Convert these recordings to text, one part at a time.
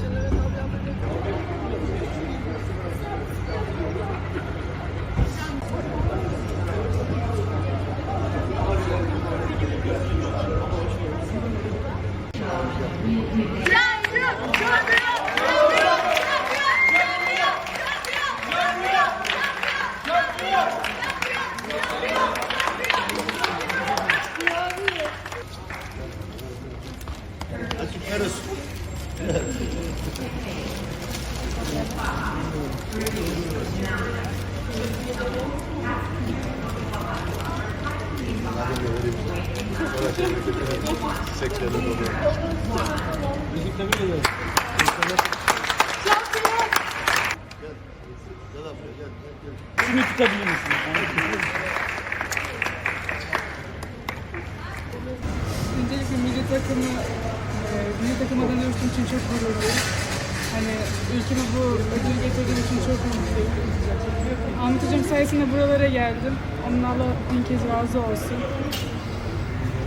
现在的商标被认 Sektörde dolu. Müzik tebrik ediyorum. Şunu tutabilir misin? Öncelikle milli takımı, e, milli takıma dönüştüğüm için çok gururluyum. Hani ülkeme bu ödülü getirdiğim için çok mutluyum. Hocam sayesinde buralara geldim. Onun Allah bin kez razı olsun.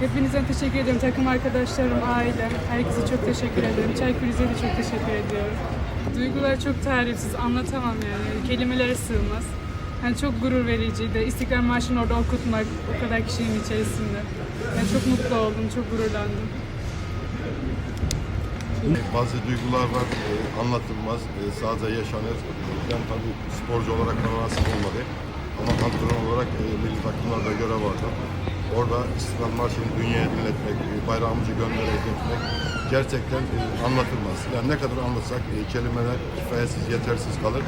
Hepinizden teşekkür ederim. Takım arkadaşlarım, ailem, herkese çok teşekkür ederim. Çaykur Rize'ye de çok teşekkür ediyorum. Duygular çok tarifsiz, anlatamam yani. Kelimelere sığmaz. Yani çok gurur vericiydi. İstiklal Marşı'nı orada okutmak, o kadar kişinin içerisinde. Yani çok mutlu oldum, çok gururlandım. Bazı duygular var, e, anlatılmaz, e, sadece yaşanır. Ben tabii sporcu olarak nasip olmadı. Ama antrenör olarak e, milli takımlarda görev aldım. Orada İstiklal Marşı'nı dünyaya dinletmek, e, bayrağımızı göndererek etmek gerçekten e, anlatılmaz. Yani ne kadar anlatsak e, kelimeler kifayetsiz, yetersiz kalır.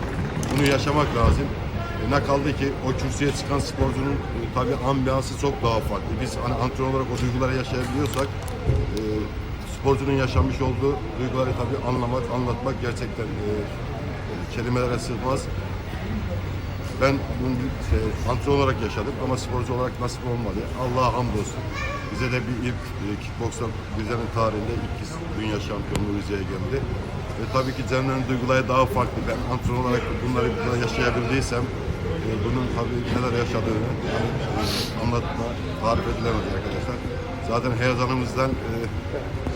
Bunu yaşamak lazım. E, ne kaldı ki o kürsüye çıkan sporcunun e, tabii ambiyansı çok daha farklı. Biz hani antrenör olarak o duyguları yaşayabiliyorsak e, sporcunun yaşamış olduğu duyguları tabii anlamak, anlatmak gerçekten e, e, kelimelere sığmaz. Ben bunu şey, antrenör olarak yaşadım ama sporcu olarak nasip olmadı. Allah'a hamdolsun. Bize de bir ilk e, kickboksla Rize'nin tarihinde ilk kez dünya şampiyonluğu Rize'ye geldi. Ve tabii ki Cemre'nin duyguları daha farklı. Ben antrenör olarak bunları yaşayabildiysem e, bunun tabii neler yaşadığını yani, e, anlatma, tarif edilemez arkadaşlar. Zaten heyecanımızdan e,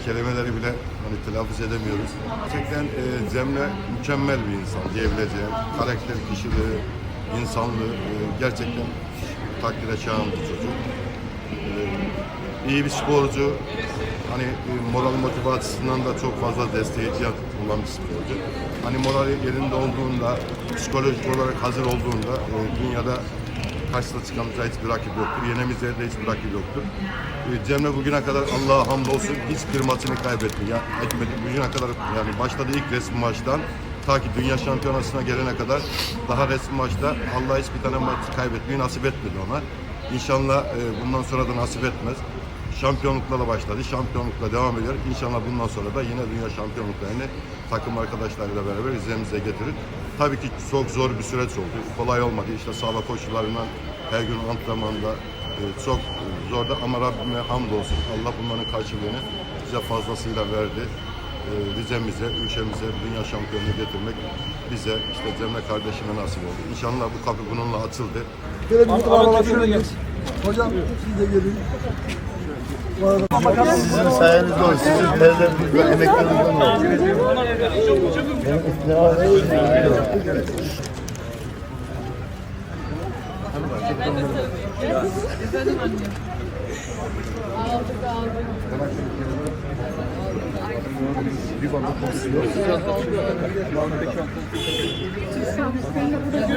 kelimeleri bile hani telaffuz edemiyoruz. Gerçekten e, Cemre mükemmel bir insan diyebileceğim. Karakter, kişiliği, insanlığı e, gerçekten takdire şayan bir çocuk. E, iyi bir sporcu. Hani e, moral motive açısından da çok fazla destekleyici olan bir sporcu. Hani morali yerinde olduğunda, psikolojik olarak hazır olduğunda e, dünyada karşısına çıkamıza hiçbir rakip yoktur. Yenemeyeceği de hiçbir rakip yoktur. E, Cemre bugüne kadar Allah'a hamdolsun hiçbir maçını kaybetti. Ya, etmedi. Bugüne kadar yani başladı ilk resmi maçtan ta ki dünya şampiyonasına gelene kadar daha resmi maçta Allah hiçbir tane maç kaybetmeyi nasip etmedi ona. İnşallah e, bundan sonra da nasip etmez. Şampiyonluklarla başladı. Şampiyonlukla devam ediyor. İnşallah bundan sonra da yine dünya şampiyonluklarını takım arkadaşlarıyla beraber izlemize getirir. Tabii ki çok zor bir süreç oldu. Kolay olmadı. İşte sağlık koşullarından her gün antrenmanda e, çok zordu ama Rabbime hamdolsun. Allah bunların karşılığını bize fazlasıyla verdi. E, Rize'mize, ülkemize dünya şampiyonluğu getirmek bize işte Cemre kardeşime nasip oldu. İnşallah bu kapı bununla açıldı. Gelin Abi, şöyle. Hocam siz de gelin. Sizin sayenizde o, sizin terlerinizle, emeklerinizden oldu. Benim istimam Böyle ne yapacağız? Ha